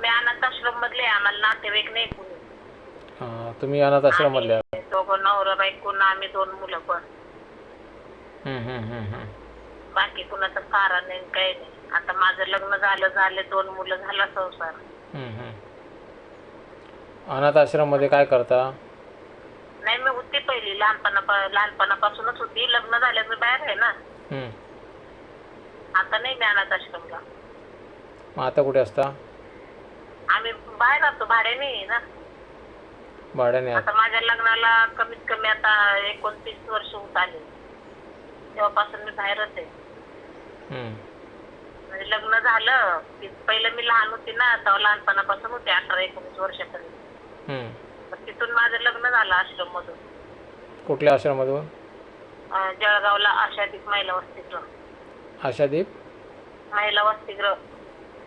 मी अनाथ आश्रम मधले. आम्हाला नातेवाईक नाही कोणी. तुम्ही अनाथ आश्रममधले आहात. आम्ही दोघं नवरा बायको ना आम्ही दोन मुलं पण. बाकी कुणाचं कारण नाही काही नाही. आता माझं लग्न झालं झाले दोन मुलं झाला संसार. अनाथ आश्रममध्ये काय करता? नाही मी होती पहिली. लहानपणा लहानपणापासूनच होती. लग्न झाल्याचं मी बाहेर आहे ना. हम्म. आता नाही मी अनाथ आश्रमला. मग आता कुठे असता? आम्ही बाहेर राहतो भाड्याने ना. भाड्याने आता माझ्या लग्नाला कमीत कमी आता एकोणतीस वर्ष होत आले. तेव्हापासून मी बाहेरच आहे. म्हणजे लग्न झालं की पहिलं मी लहान होती ना तेव्हा लहानपणापासून होते अठरा एकोणीस वर्षापर्यंत तिथून माझं लग्न झालं आश्रम मधून कुठल्या आश्रममधून जळगावला आशादीप महिला वसतिगृह. आशादीप? महिला वसतिगृह.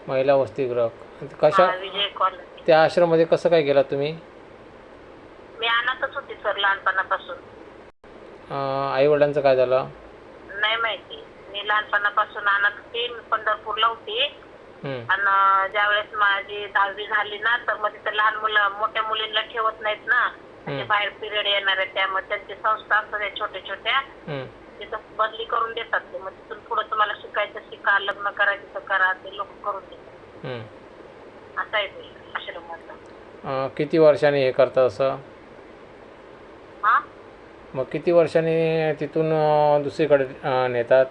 महिला वसतिगृह. कशा विजय त्या आश्रममध्ये कसं काय गेलात तुम्ही? मी अनाथच होती सर लहानपणापासून. आई वडिलांचं काय झालं? नाही माहिती. मी लहानपणापासून अनाथ होती मी पंढरपूरला होती. हम्म. आणि ज्यावेळेस माझी दहावी झाली ना तर मग तिथं लहान मुलं मोठ्या मुलींना ठेवत नाहीत ना. म्हणजे हम्म. बाहेर पिरियड येणार आहे त्यामुळे त्यांची संस्था असतात त्या छोट्या छोट्या हम्म. तिथं बदली करून देतात ते. मग तिथून पुढे तुम्हाला शिकायचं शिका लग्न करायचं तर करा ते लोक करून देतात. हम्म. असं आहे अं, किती वर्षांनी हे करता असं? हा? मग किती वर्षांनी तिथून अं, दुसरीकडे अं, नेतात?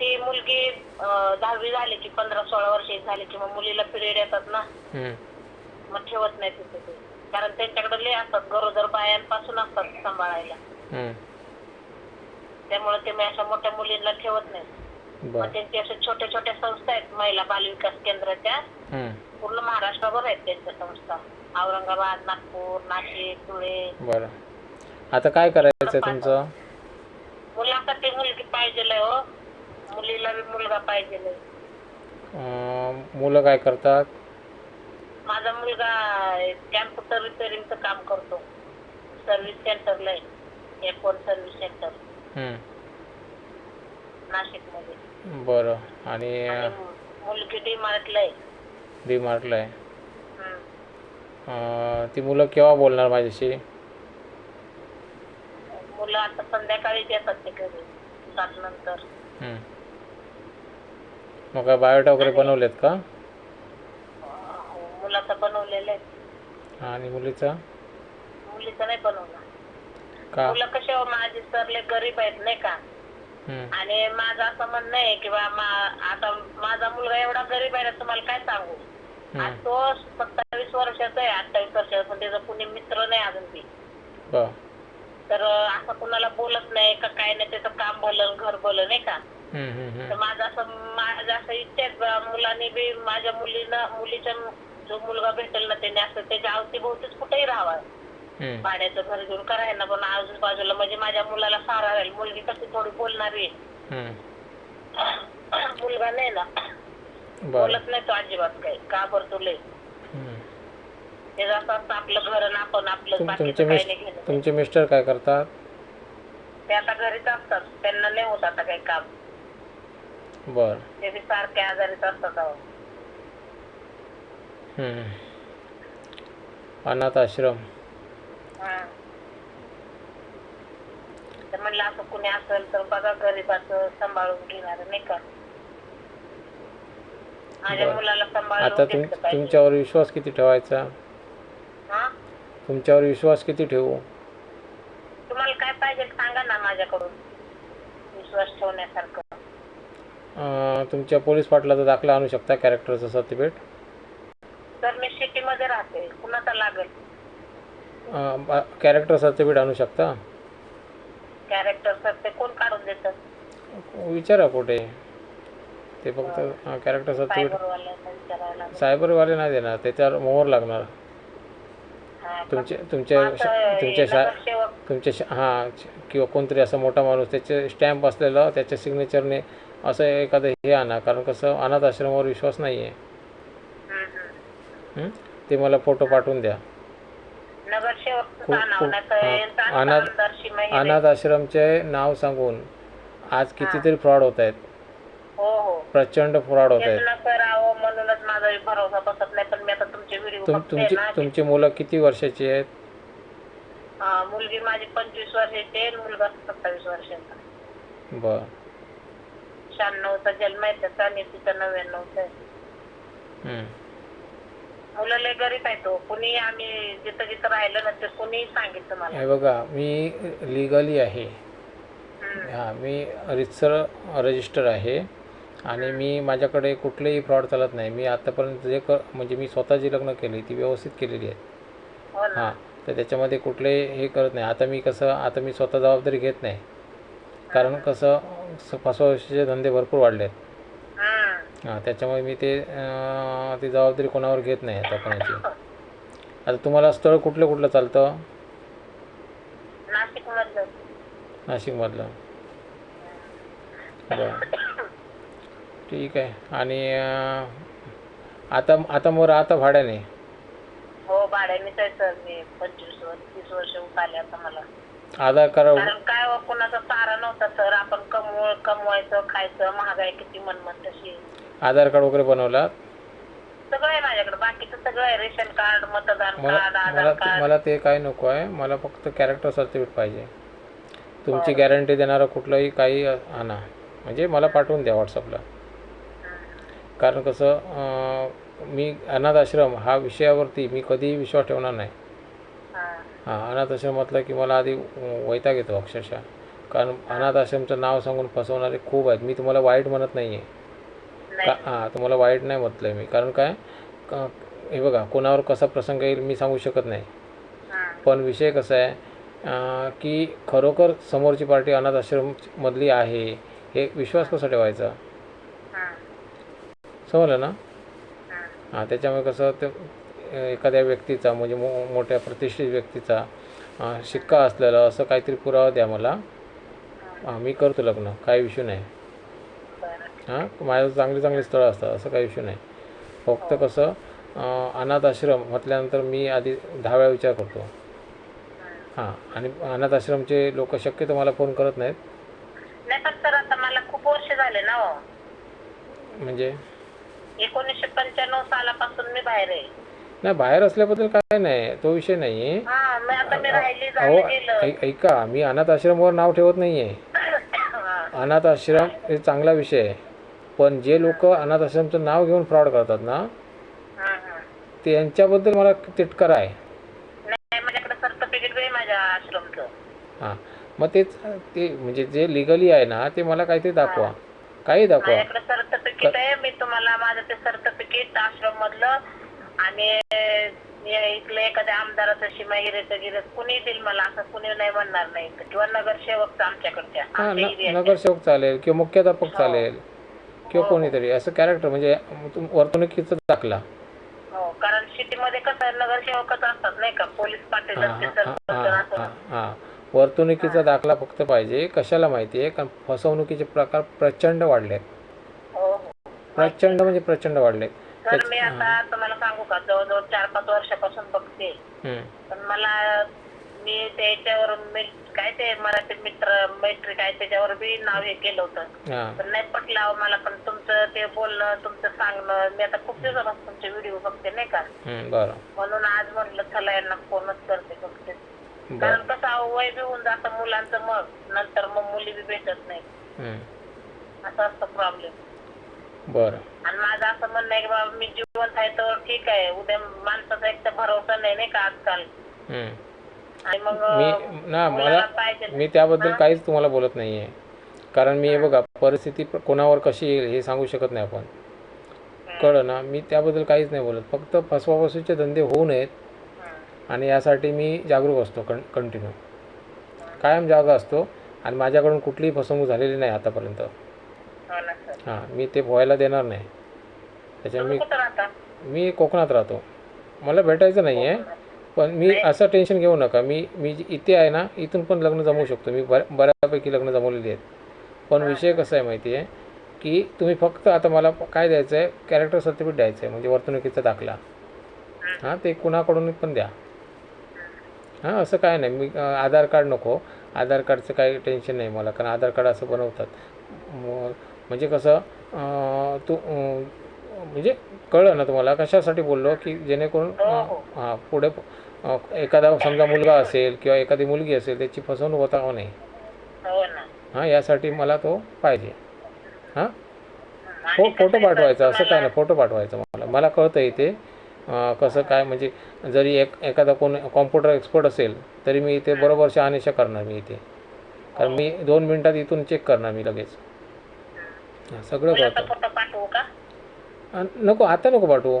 ती मुलगी अं, दहावी झाली की पंधरा सोळा वर्ष झाली की मग मुलीला पिरियड येतात ना. मग ठेवत नाही तिथे ते. कारण त्यांच्याकडे लय असतात गरोदर बायांपासून असतात सांभाळायला. त्यामुळे ते मी अशा मोठ्या मुलींना ठेवत नाही मग त्यांची अशा छोट्या छोट्या संस्था आहेत महिला बालविकास केंद्राच्या. हम्म. पूर्ण महाराष्ट्रभर आहेत त्यांच्या संस्था. औरंगाबाद नागपूर नाशिक धुळे. बरं. आता काय करायचं तुमचं? मुलासाठी मुलगी पाहिजे हो. मुलीला बी मुलगा पाहिजे मुलं काय करतात? माझा मुलगा कॅम्प्युटर रिपेअरिंगचं काम करतो. सर्व्हिस सेंटरला आहे. वन सर्व्हिस सेंटर हम्म. बरं. आणि मुलगी डी मार्टला आहे. डी मार्टला आहे. अं, ती मुलं केव्हा बोलणार माझ्याशी? मुलं आता संध्याकाळी येतात ते घरी सात नंतर. मग काय बायोडा वगैरे बनवलेत का? अं, मुलाचं बनवलेलं आहे. आणि मुलीचा? मुलीचं नाही बनवलं का? मुलं कसे हो माझे सरले गरीब आहेत नाही का. आणि माझं असं म्हणणं आहे की बा मा- आता माझा मुलगा एवढा गरीब आहे ना तुम्हाला काय सांगू आज. तो सत्तावीस वर्षाचा आहे अठ्ठावीस वर्षाचा पण त्याचा कुणी मित्र नाही अजून ती तर असं कुणाला बोलत नाही का काय नाही त्याचं काम भलं घर भलं नाही का तर. माझं असं माझं असं इच्छा आहे मुलांनी बी माझ्या मुलीला मुलीच्या जो मुलगा भेटेल ना त्याने असं त्याच्या अवतीभोवतीच कुठेही राहावं. भाड्याचं घर घेऊन करायला ना पण आजूबाजूला म्हणजे माझ्या मुलाला सहारा राहील मुलगी कशी थोडी बोलणारी आहे. मुलगा नाही ना. बोलत नाही तो अजिबात काही. का बरं तुले हम्म. ते जसं असतं आपलं घर आणि आपण आपलं बाकीचं तुमचे काही मिस नाही घेणं. तुमचे मिस्टर काय करतात? ते आता घरीच असतात. त्यांना नाही होत आता काही काम. बरं. ते बी सारखे आजारीच असतात अहो. अनाथ आश्रम हा. तर म्हणलं असं कुणी असेल तर बघा गरीबाचं सांभाळून घेणार नाही का? माझ्या बरं. मुलाला आता सांभाळून तुम घेतलं पाहिजे. तुमच्यावर विश्वास किती ठेवायचा? हा? तुमच्यावर विश्वास किती ठेवू? तुम्हाला काय पाहिजे सांगा ना माझ्याकडून विश्वास ठेवण्यासारखं. अं, तुमच्या पोलीस पाटलाचा दाखला आणू शकता कॅरेक्टरचं सर्टिफिकेट? तर मी सिटी मध्ये राहते कुणाचा लागेल? कॅरेक्टर सर्टिफिकेट आणू शकता? कॅरेक्टर सर ते कोण काढून देतं विचारा कुठे. ते फक्त कॅरेक्टर सर्टिफिकेट सायबरवाल्यांना विचारावं लागेल. सायबरवाले नाही देणार त्याच्यावर मोहर लागणार. हा, तुमचे मग तुमचे असं तुमचे शा नगरसेवक तुमचे शा- हां किंवा कोणतरी असा मोठा माणूस त्याचे स्टॅम्प असलेलं त्याच्या सिग्नेचरने असं एखादं हे आणा कारण कसं अनाथ आश्रमावर विश्वास नाही आहे हम्म. हं? ते मला फोटो पाठवून द्या. खूप- खूप- हा. अनाथ- आश्रमचे नाव सांगून आज कितीतरी फ्रॉड होत आहेत. हो हो. प्रचंड फ्रॉड होत आहेत. न करावं म्हणूनच माझा भरोसा बसत नाही पण मी आता तुमचे व्हिडिओ तुम बघते तुमची मुलं किती वर्षाची आहेत? हा, मुलगी माझी पंचवीस वर्षाची आहे मुलगा सत्तावीस वर्षाचा बरं. शहाण्णवचा जन्म आहे त्याचा आणि तिचा नव्याण्णवचा आहे. मुलं लय गरीब आहे तो. कुणी आम्ही जिथं जिथं राहिलं ना ते कुणी सांगितलं मला. हे बघा मी लिगली आहे. हम्म. हां मी रितसर रजिस्टर आहे. आणि मी माझ्याकडे कुठलेही फ्रॉड चालत नाही. मी आत्तापर्यंत जे क म्हणजे मी स्वतः जी लग्न केली ती व्यवस्थित केलेली आहेत हो ना. हां तर त्याच्यामध्ये कुठले हे करत नाही. आता मी कसं आता मी स्वतः जबाबदारी घेत नाही. कारण कसं स- फसवणुकीचे धंदे भरपूर वाढले आहेत. हां त्याच्यामुळे मी ते ती जबाबदारी कोणावर घेत नाही आता कोणाची. आता तुम्हाला स्थळ कुठलं कुठलं चालतं? नाशिक मधलं नाशिकमधलं. बरं. ठीक आहे. आणि आता आता मग आता भाड्याने? हो भाड्यानेच आहे सर मी पंचवीस वर्ष तीस वर्ष आले आता मला. आधार कार्ड कारण काय हो, कुणाचा सारा नव्हता सर. आपण कमव कमवायचं खायचं महागाई किती मनमत तशी आधार कार्ड वगैरे बनवला सगळं आहे माझ्याकडे. बाकीचं सगळं आहे. रेशन कार्ड मतदान मला कार्ड मला आधार ते- कार्ड. मला ते काय नको आहे. मला फक्त कॅरेक्टर सर्टिफिकेट पाहिजे. तुमची गॅरंटी देणारं कुठलंही काही आणा. म्हणजे मला पाठवून द्या व्हॉट्सअपला कारण कसं अं, मी अनाथ आश्रम हा विषयावरती मी कधीही विश्वास ठेवणार नाही. हा. हां अनाथ आश्रम म्हटलं की मला आधी अं, वैताग येतो अक्षरशः. कारण अनाथ आश्रमचं नाव सांगून फसवणारे खूप आहेत. मी तुम्हाला वाईट म्हणत नाही आहे का हां तुम्हाला वाईट नाही म्हटलं आहे मी कारण काय क- हे बघा कोणावर कसा प्रसंग येईल मी सांगू शकत नाही. पण विषय कसा आहे की खरोखर समोरची पार्टी अनाथ आश्रममधली आहे हे विश्वास कसा ठेवायचा. समजलं ना हा. त्याच्यामुळे कसं ते एखाद्या व्यक्तीचा म्हणजे मो मोठ्या प्रतिष्ठित व्यक्तीचा शिक्का असलेला असं काहीतरी पुरावा द्या मला मी करतो लग्न काही इश्यू नाही. हां? माझ्या चांगली चांगली स्थळं असतात असं काही इश्यू नाही. फक्त कसं अं, अनाथ आश्रम म्हटल्यानंतर मी आधी दहा वेळा विचार करतो. हां आणि अनाथ आश्रमचे लोक शक्यतो मला फोन करत नाहीत. नाही पण सर आता मला खूप वर्ष झाले ना हो. म्हणजे? एकोणीसशे पंच्याण्णव सालापासून मी बाहेर आहे. नाही बाहेर असल्याबद्दल काय नाही तो विषय नाही आहे हा मग आता मी राहिली अहो झालं गेलं. ऐ- ऐका मी अनाथ आश्रमवर नाव ठेवत नाही आहे हा. अनाथ आश्रम हे चांगला विषय आहे. पण जे लोक अनाथ आश्रमचं नाव घेऊन फ्रॉड करतात ना हा, हा. त्यांच्याबद्दल मला तिटकार आहे. हां मग तेच ते म्हणजे जे लिगली आहे ना ते मला काहीतरी दाखवा. काही दाखवा. माझ्याकडे सर्टिफिकेट आहे मी तुम्हाला माझं ते सर्टिफिकेट आश्रम मधलं आणि हे इथलं एखाद्या आमदाराचं शिमा हिरेचं गिरेच कुणी देईल मला असं कुणी नाही म्हणणार नाही. किंवा नगरसेवकचं आमच्याकडच्या हां आमच्या. नगरसेवक चालेल किंवा मुख्याध्यापक चालेल. किंवा कोणीतरी असं कॅरेक्टर म्हणजे तुम- वर्तणुकीचा दाखला. हो कारण सिटीमध्ये कसं नगरसेवकच असतात नाही का? पोलीस पाटील हां असते हां हां सरपंच हां असं. हां. वर्तणुकीचा दाखला फक्त पाहिजे. कशाला माहिती आहे? कारण फसवणुकीचे प्रकार प्रचंड वाढले आहेत हो हो. प्रचंड म्हणजे प्रचंड वाढले तर मी आता तुम्हाला सांगू का? जवळजवळ चार पाच वर्षापासून बघते. पण मला मी त्याच्यावर मी काय ते मराठी मित्र मैत्री काय त्याच्यावर बी नाव हे केलं होतं. हां. पण नाही पटलं अहो मला पण तुमचं ते बोलणं तुमचं सांगणं मी आता खूप दिवसापासून तुमचे व्हिडिओ बघते नाही का? हं, बरं. म्हणून आज म्हटलं चला यांना फोनच करते बघते. बरं. कारण कसं अहो, वय बी होऊन जातं मुलांचं मग. नंतर मग मुली बी भेटत नाही हं, असं असतं प्रॉब्लेम बरं. आणि माझं असं म्हणणं आहे की बाबा मी जिवंत आहे तर ठीक आहे. उद्या माणसाचा एक तर भरोसा नाही नाही का आजकाल? हं. आणि मग मी ना मला पाहिजे. मी त्याबद्दल काहीच तुम्हाला बोलत नाही आहे कारण मी हे बघा परिस्थिती कोणावर कशी येईल हे सांगू शकत नाही आपण. कळलं ना? मी त्याबद्दल काहीच नाही बोलत. फक्त फसवाफसवीचे धंदे होऊ नयेत. आणि यासाठी मी जागरूक असतो कं कंटिन्यू कायम जागा असतो. आणि माझ्याकडून कुठलीही फसवणूक झालेली नाही आतापर्यंत. हो हां मी ते व्हायला देणार नाही. त्याच्यामुळे मी कोकणात राहतो. मला भेटायचं नाही आहे पण मी असं टेन्शन घेऊ नका. मी मी जी इथे आहे ना इथून पण लग्न जमवू शकतो. मी बऱ्यापैकी लग्न जमवलेली आहेत. पण विषय कसा आहे माहिती आहे की तुम्ही फक्त आता मला काय द्यायचं आहे? कॅरेक्टर सर्टिफिकेट द्यायचं आहे. म्हणजे वर्तणुकीचा दाखला. हां ते कुणाकडून पण द्या. हां असं काय नाही. मी आधार कार्ड नको. आधार कार्डचं काही टेन्शन नाही मला. कारण आधार कार्ड असं बनवतात. म्हणजे कसं तू म्हणजे कळलं ना तुम्हाला? कशासाठी बोललो की जेणेकरून अं, हां पुढे अं, एखादा समजा मुलगा असेल किंवा एखादी मुलगी असेल त्याची फसवणूक होता का नाही? हो हां यासाठी मला तो पाहिजे. हां? फो फोटो पाठवायचा असं काय नाही फोटो पाठवायचा मला. मला कळतं इथे कसं काय म्हणजे जरी एक एखादा कोण कॉम्प्युटर एक्सपर्ट असेल तरी मी इथे बरोबर शहानिशा करणार मी इथे. कारण मी दोन मिनटात इथून चेक करणार मी लगेच. हां, सगळं मुलाचा कळतं. फोटो पाठवू का? अन् नको आता नको पाठवू.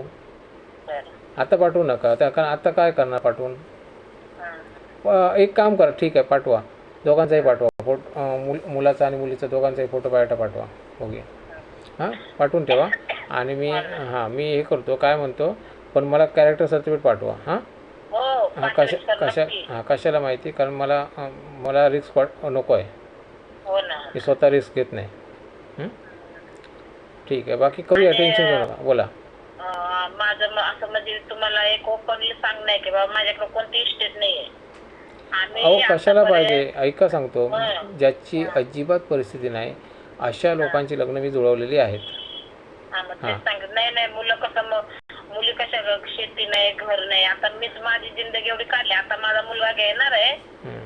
आता पाठवू नका. त्या कारण आता काय करणार पाठवून? एक काम करा ठीक आहे पाठवा. दोघांचाही पाठवा. फोट मुल मुलाचा आणि मुलीचा दोघांचाही फोटो बायोटा पाठवा. ओके. हां पाठवून ठेवा. आणि मी हां मी हे करतो काय म्हणतो पण मला कॅरेक्टर सर्टिफिकेट पाठवा हां? हो हां कशा कशा. हां कशाला माहिती? कारण मला मला रिस्क पाठ नको आहे. हो मी स्वतः रिस्क घेत नाही? ठीक आहे बाकी करूया टेन्शन घेऊ नका. बोला. माझं म- असं म्हणजे तुम्हाला एक ओपनली सांगणं आहे की बाबा माझ्याकडे कोणती इस्टेट नाहीये. आम्ही अहो कशाला आतापर्यंत- पाहिजे? ऐका सांगतो. हं. ज्याची अजिबात परिस्थिती नाही अशा लोकांची लग्न मी जुळवलेली आहेत. हा, मग हा. तेच सांगितलं नाही नाही मुलं कसं मग मुली कशा ग- शेती नाही घर नाही. आता मीच माझी जिंदगी एवढी काढली. आता माझा मुलगा घेणार आहे. हं.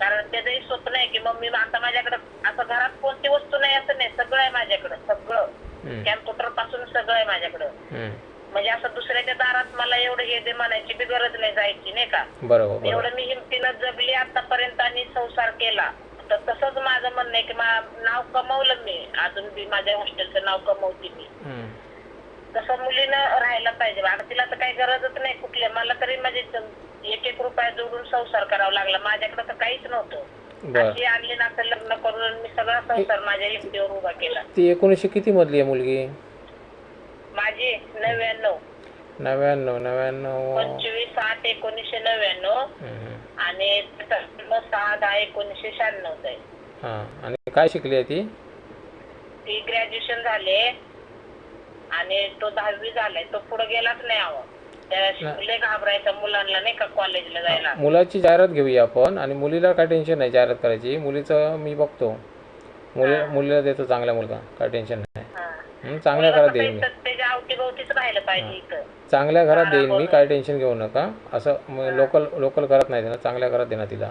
कारण त्याचंही स्वप्न आहे की मम्मी आता माझ्याकडे असं घरात कोणती वस्तू नाही असं नाही. सगळं आहे माझ्याकडे. सगळं. हं. कॅम्प्युटरपासून सगळं आहे माझ्याकडं. हं. म्हणजे असं दुसऱ्याच्या दारात मला एवढं हे दे म्हणायची बी गरज नाही जायची नाही का? बरोबर एवढं मी हिमतीनं जगली आतापर्यंत आणि संसार केला. तर तसंच माझं म्हणणं आहे की मा- नाव कमवलं मी. अजून बी माझ्या हॉस्टेलचं नाव कमवते मी. तसं मुलीनं राहायला पाहिजे. आता तिला तर काही गरजच नाही कुठल्या. मला तरी म्हणजे एक एक रुपया जोडून संसार करावा लागला. माझ्याकडे तर काहीच नव्हतं. अशी आणली ना तर लग्न करून मी सगळा संसार माझ्या हिमतीवर उभा केला. ती एकोणीसशे किती मधली आहे मुलगी? माझी नव्याण्णव. नव्याण्णव नव्याण्णव. पंचवीस आठ एकोणीसशे नव्याण्णव. आणि सहा दहा एकोणीसशे शहाण्णवचा आहे हां आणि काय शिकली आहे ती? ती ग्रॅज्युएशन झाले. आणि तो दहावी झालाय. तो पुढे गेलाच नाही त्या लय घाबरायचा मुलांना नाही का कॉलेजला जायला. मुलाची जाहिरात घेऊया आपण. आणि मुलीला काय टेन्शन नाही जाहिरात करायची. मुलीचं मी बघतो. मुली मुलीला देतो चांगला मुलगा. काय टेन्शन नाही. चांगल्या कसं त्याच्या अवतीभोवतीच राहिलं पाहिजे इथं. चांगल्या घरात देईन मी काय टेन्शन घेऊ नका. असं लोकल लोकल घरात नाही देणार चांगल्या घरात देणार तिला.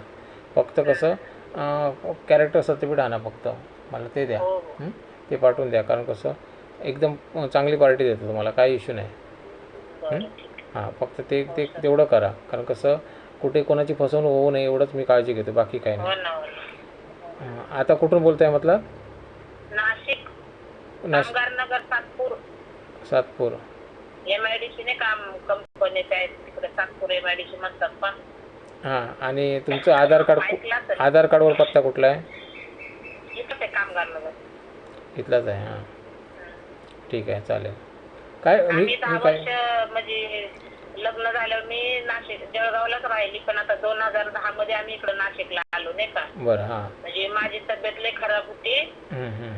फक्त कसं कॅरेक्टर सर्टिफिकेट आणा फक्त. मला ते द्या. हो हो. हं? ते पाठवून द्या. कारण कसं एकदम चांगली पार्टी देतो तुम्हाला. काही इश्यू नाही. बरं, ठीक आहे. हां फक्त ते ते तेवढं करा. कारण कसं कुठे कोणाची फसवणूक होऊ नये एवढंच मी काळजी घेतो. बाकी काही नाही. हो ना हो ना. हां, आता कुठून बोलताय म्हटलं नाशिक. नाश कामगार नगर Satpur Satpur. M I D C ने काम कंपनीचे आहेत तिकडे Satpur M I D C म्हणतात पण. हां आणि तुमचं आधार कार्ड तर. आधार कार्डवर पत्ता कुठला आहे? कामगार नगर इथलाच आहे हां. ठीक आहे चालेल. काय मी आम्ही दहा मी काय वर्ष म्हणजे लग्न झाल्यावर मी नाशिक जळगावलाच राहिली पण आता दोन हजार दहा मध्ये आम्ही इकडे नाशिकला आलो नाही का? बरं हां. म्हणजे माझी तब्येत लय खराब होती.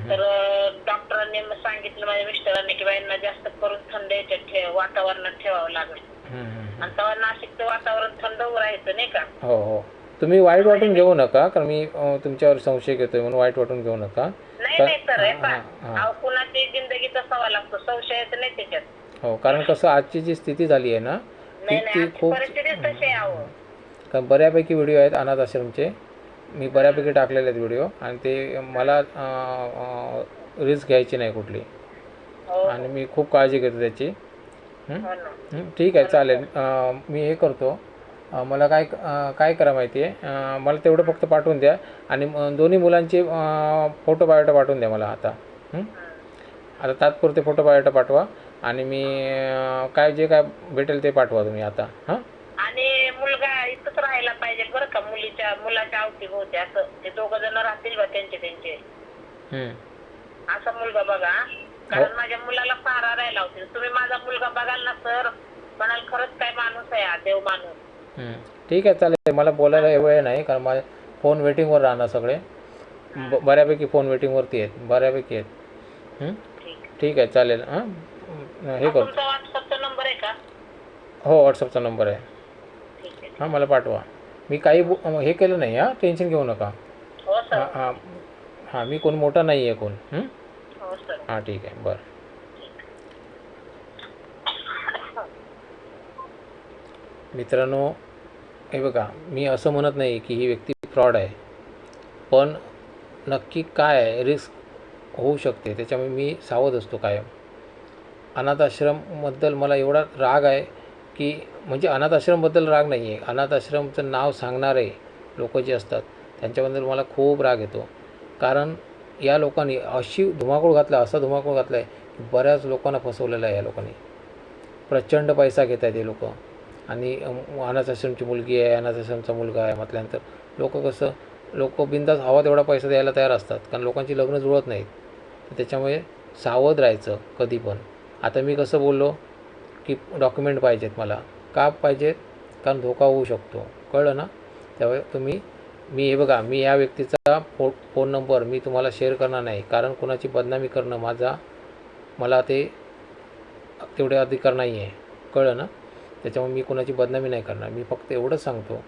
तर अं, मग सांगितलं माझ्या मिस्टरांनी की बाईंना जास्त करून थंड याच्यात ठेव वातावरणात ठेवावं लागेल. आणि तेव्हा नाशिकचं वातावरण थंड राहायचं नाही का? हो हो. तुम्ही वाईट वाटून घेऊ नका कारण मी तुमच्यावर संशय घेतोय म्हणून वाईट वाटून घेऊ नका. नाही सर कुणाची जिंदगी तसावा लागतो संशयाचं नाही त्याच्यात. हो कारण कसं आजची जी स्थिती झाली आहे ना ती खूप कारण बऱ्यापैकी व्हिडिओ आहेत अनाथ आश्रमचे. मी बऱ्यापैकी टाकलेले आहेत व्हिडिओ. आणि ते मला रिस्क घ्यायची नाही कुठली. हो. आणि मी खूप काळजी घेतो त्याची. हं? ठीक आहे चालेल. मी हे करतो. मला काय काय करा माहिती आहे? मला तेवढं फक्त पाठवून द्या आणि दोन्ही मुलांचे फोटो बायोटा पाठवून द्या मला आता? आता तात्पुरते फोटो बायोटा पाठवा आणि मी काय जे काय भेटेल ते पाठवा तुम्ही आता. हां? आणि मुलगा इथंच राहायला पाहिजे बरं का मुलीच्या मुलाच्या अवतीभोवती असं. ते दोघ जण राहतील बा त्यांचे त्यांचे. असा मुलगा बघा. कारण माझ्या मुलाला सहारा राहायला होतील तुम्ही माझा मुलगा बघाल ना सर? म्हणाल खरंच काय माणूस आहे हा देव माणूस. हं. ठीक आहे चालेल. मला बोलायला वेळ नाही कारण माझे फोन वेटिंगवर राहणार सगळे. बऱ्यापैकी फोन वेटिंगवरती आहेत. बऱ्यापैकी आहेत. हं? ठीक आहे. चालेल. हां? हे तुमचा व्हॉट्सअपचा नंबर आहे का? हो व्हॉट्सअपचा नंबर आहे. हां मला पाठवा. मी काही हे केलं नाही हां? टेन्शन घेऊ नका. हो हां सर हां मी कोण मोठा नाही आहे कोण. हं? हो हां ठीक आहे बरं. मित्रांनो हे बघा मी असं म्हणत नाही की ही व्यक्ती फ्रॉड आहे पण नक्की काय आहे रिस्क होऊ शकते त्याच्यामुळे मी सावध असतो कायम. अनाथ आश्रमबद्दल मला एवढा राग आहे की म्हणजे अनाथ आश्रमबद्दल राग नाही आहे अनाथ आश्रमचं नाव सांगणारे लोक जे असतात त्यांच्याबद्दल मला खूप राग येतो. कारण या लोकांनी अशी धुमाकूळ घातला असा धुमाकूळ घातला आहे की बऱ्याच लोकांना फसवलेलं आहे या लोकांनी. प्रचंड पैसा घेत आहेत हे लोक. आणि अनाथ आश्रमची मुलगी आहे अनाथ आश्रमचा मुलगा आहे म्हटल्यानंतर लोक कसं लोक बिंदास हवा तेवढा पैसा द्यायला तयार असतात. कारण लोकांची लग्न जुळत नाहीत. तर त्याच्यामुळे सावध राहायचं कधी पण. आता मी कसं बोललो की डॉक्युमेंट पाहिजेत मला. का पाहिजेत? कारण धोका होऊ शकतो. कळलं ना? त्यामुळे तुम्ही मी हे बघा मी या व्यक्तीचा फो फोन नंबर मी तुम्हाला शेअर करणार नाही. कारण कोणाची बदनामी करणं माझा मला ते तेवढे अधिकार नाही आहे कळलं ना? त्याच्यामुळे मी कोणाची बदनामी नाही करणार. मी फक्त एवढंच सांगतो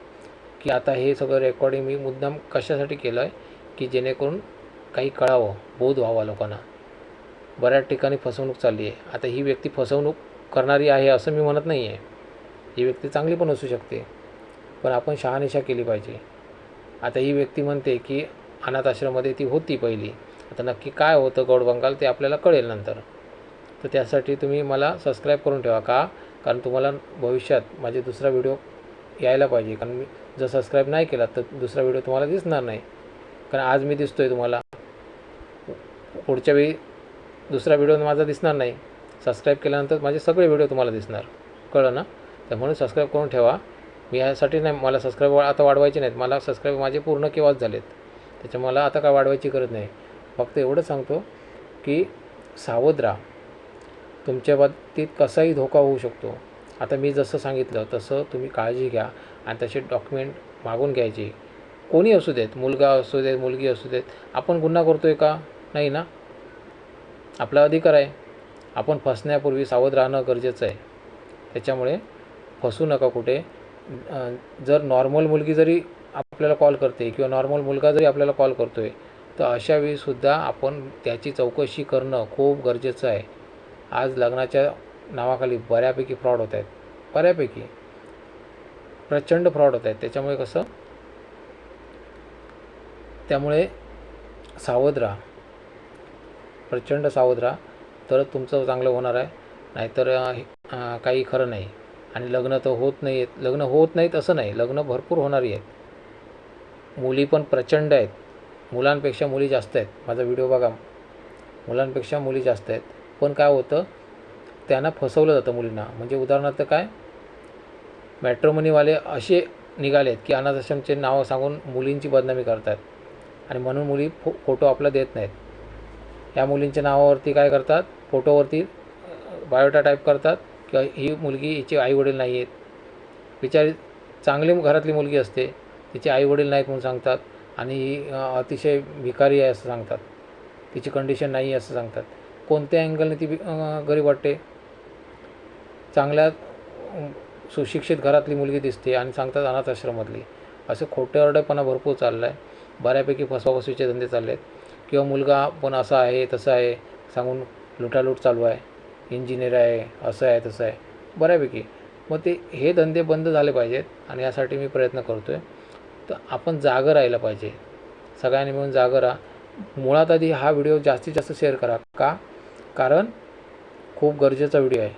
की आता हे सगळं रेकॉर्डिंग मी मुद्दाम कशासाठी केलं आहे की जेणेकरून काही कळावं बोध व्हावा लोकांना. बऱ्याच ठिकाणी फसवणूक चालली आहे आता ही व्यक्ती फसवणूक करणारी आहे असं मी म्हणत नाही आहे ही व्यक्ती चांगली पण असू शकते. पण आपण शहानिशा केली पाहिजे. आता ही व्यक्ती म्हणते की अनाथ आश्रममध्ये ती होती पहिली. आता नक्की काय होतं गौड बंगाल ते आपल्याला कळेल नंतर. तर त्यासाठी तुम्ही मला सबस्क्राईब करून ठेवा का? कारण तुम्हाला भविष्यात माझे दुसरा व्हिडिओ यायला पाहिजे. कारण मी जर सबस्क्राईब नाही केला तर दुसरा व्हिडिओ तुम्हाला दिसणार नाही. कारण आज मी दिसतो आहे तुम्हाला. पुढच्या वेळी दुसरा व्हिडिओ माझा दिसणार नाही. सबस्क्राईब केल्यानंतर माझे सगळे व्हिडिओ तुम्हाला दिसणार. कळलं ना? तर म्हणून सबस्क्राईब करून ठेवा. मी यासाठी नाही मला सबस्क्राईब आता वाढवायचे नाहीत. मला सबस्क्राईब माझे पूर्ण केव्हाच झालेत. त्याच्यामुळे मला आता काय वाढवायची गरज नाही. फक्त एवढंच सांगतो की सावध राहा तुमच्या बाबतीत कसाही धोका होऊ शकतो. आता मी जसं सांगितलं तसं तुम्ही काळजी घ्या आणि तसे डॉक्युमेंट मागून घ्यायचे. कोणी असू देत मुलगा असू देत मुलगी असू देत आपण गुन्हा करतो आहे का? नाही ना? आपला अधिकार आहे. आपण फसण्यापूर्वी सावध राहणं गरजेचं आहे. त्याच्यामुळे फसू नका कुठे. जर नॉर्मल मुलगी जरी आपल्याला कॉल करते किंवा नॉर्मल मुलगा जरी आपल्याला कॉल करतो आहे तर अशा वेळीसुद्धा आपण त्याची चौकशी करणं खूप गरजेचं आहे. आज लग्नाच्या नावाखाली बऱ्यापैकी फ्रॉड होत आहेत. बऱ्यापैकी. प्रचंड फ्रॉड होत आहेत. त्याच्यामुळे कसं? त्यामुळे सावध राहा. प्रचंड सावध राहा. तरच तुमचं चांगलं होणार आहे. नाहीतर काही खरं नाही. आणि लग्न तर होत नाही आहेत लग्न होत नाहीत असं नाही. लग्न भरपूर होणारी आहेत. मुली पण प्रचंड आहेत. मुलांपेक्षा मुली जास्त आहेत. माझा व्हिडिओ बघा. मुलांपेक्षा मुली जास्त आहेत. पण काय होतं? त्यांना फसवलं जातं मुलींना. म्हणजे उदाहरणार्थ काय? मॅट्रोमनीवाले असे निघाले आहेत की अनाथ आश्रमचे नावं सांगून मुलींची बदनामी करतात आणि म्हणून मुली फो फोटो आपला देत नाहीत. या मुलींच्या नावावरती काय करतात? फोटोवरती बायोटा टाईप करतात. किंवा ही मुलगी हिचे आईवडील नाही आहेत बिचारी चांगली घरातली मुलगी असते तिचे आईवडील नाहीत म्हणून सांगतात आणि ही अतिशय भिकारी आहे असं सांगतात. तिची कंडिशन नाही आहे असं सांगतात. कोणत्या अँगलने ती गरीब वाटते? चांगल्या सुशिक्षित घरातली मुलगी दिसते आणि सांगतात अनाथ आश्रमातली असं खोटेरडेपणा भरपूर चालला आहे बऱ्यापैकी फसवाफसवीचे धंदे चालले आहेत किंवा मुलगा पण असा आहे तसं आहे सांगून लुटालूट चालू आहे. इंजिनियर आहे असं आहे तसं आहे. बऱ्यापैकी. मग ते हे धंदे बंद झाले पाहिजेत आणि यासाठी मी प्रयत्न करतो आहे तर आपण जागं राहायला पाहिजे. सगळ्यांनी मिळून जागं राहा. मुळात आधी हा व्हिडिओ जास्तीत जास्त शेअर करा. का? कारण खूप गरजेचा व्हिडिओ आहे.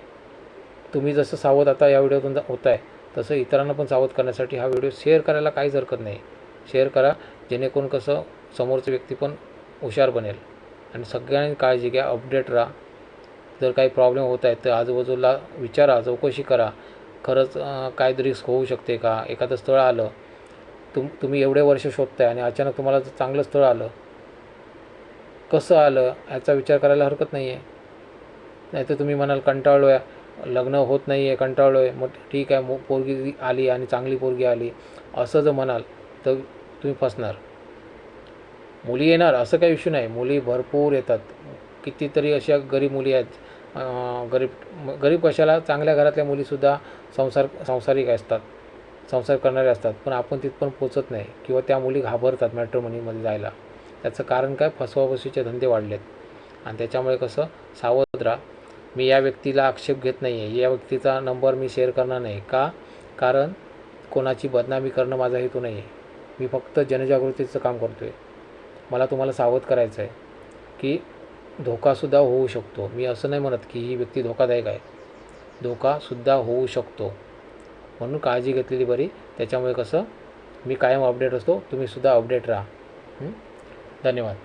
तुम्ही जसं सावध आता या व्हिडिओतून होत आहे तसं इतरांना पण सावध करण्यासाठी हा व्हिडिओ शेअर करायला काहीच हरकत नाही. शेअर करा जेणेकरून कसं समोरचं व्यक्ती पण हुशार बनेल. आणि सगळ्यांनी काळजी घ्या अपडेट राहा. जर काही प्रॉब्लेम होत आहेत तर आजूबाजूला विचारा चौकशी करा. खरंच काय रिस्क होऊ शकते का? एखादं स्थळ आलं तुम तुम्ही एवढे वर्ष शोधताय आणि अचानक तुम्हाला चांगलं स्थळ आलं कसं आलं ह्याचा विचार करायला हरकत नाही आहे नाहीतर तुम्ही म्हणाल कंटाळलो आहे लग्न होत नाही आहे कंटाळलो आहे मग ठीक आहे मग पोरगी आली आणि चांगली पोरगी आली. असं जर म्हणाल तर तुम्ही फसणार. मुली येणार असं काही इश्यू नाही. मुली भरपूर येतात. कितीतरी अशा गरीब मुली आहेत गरीब गरीब कशाला? चांगल्या घरातल्या मुलीसुद्धा संसार संसारिक असतात संसार करणारे असतात पण आपण तिथपर्यंत पोचत नाही किंवा त्या मुली घाबरतात मॅट्रोमनीमध्ये जायला. त्याचं कारण काय? फसवाफसवीचे धंदे वाढलेत. आणि त्याच्यामुळे कसं? सावध राहा. मी या व्यक्तीला आक्षेप घेत नाही आहे या व्यक्तीचा नंबर मी शेअर करणार नाही. का? कारण कोणाची बदनामी करणं माझा हेतू नाही आहे मी फक्त जनजागृतीचं काम करतो आहे मला तुम्हाला सावध करायचं आहे की धोकासुद्धा होऊ शकतो. मी असं नाही म्हणत की ही व्यक्ती धोकादायक आहे. धोकासुद्धा होऊ शकतो. म्हणून काळजी घेतलेली बरी. त्याच्यामुळे कसं? मी कायम अपडेट असतो. तुम्हीसुद्धा अपडेट राहा. धन्यवाद.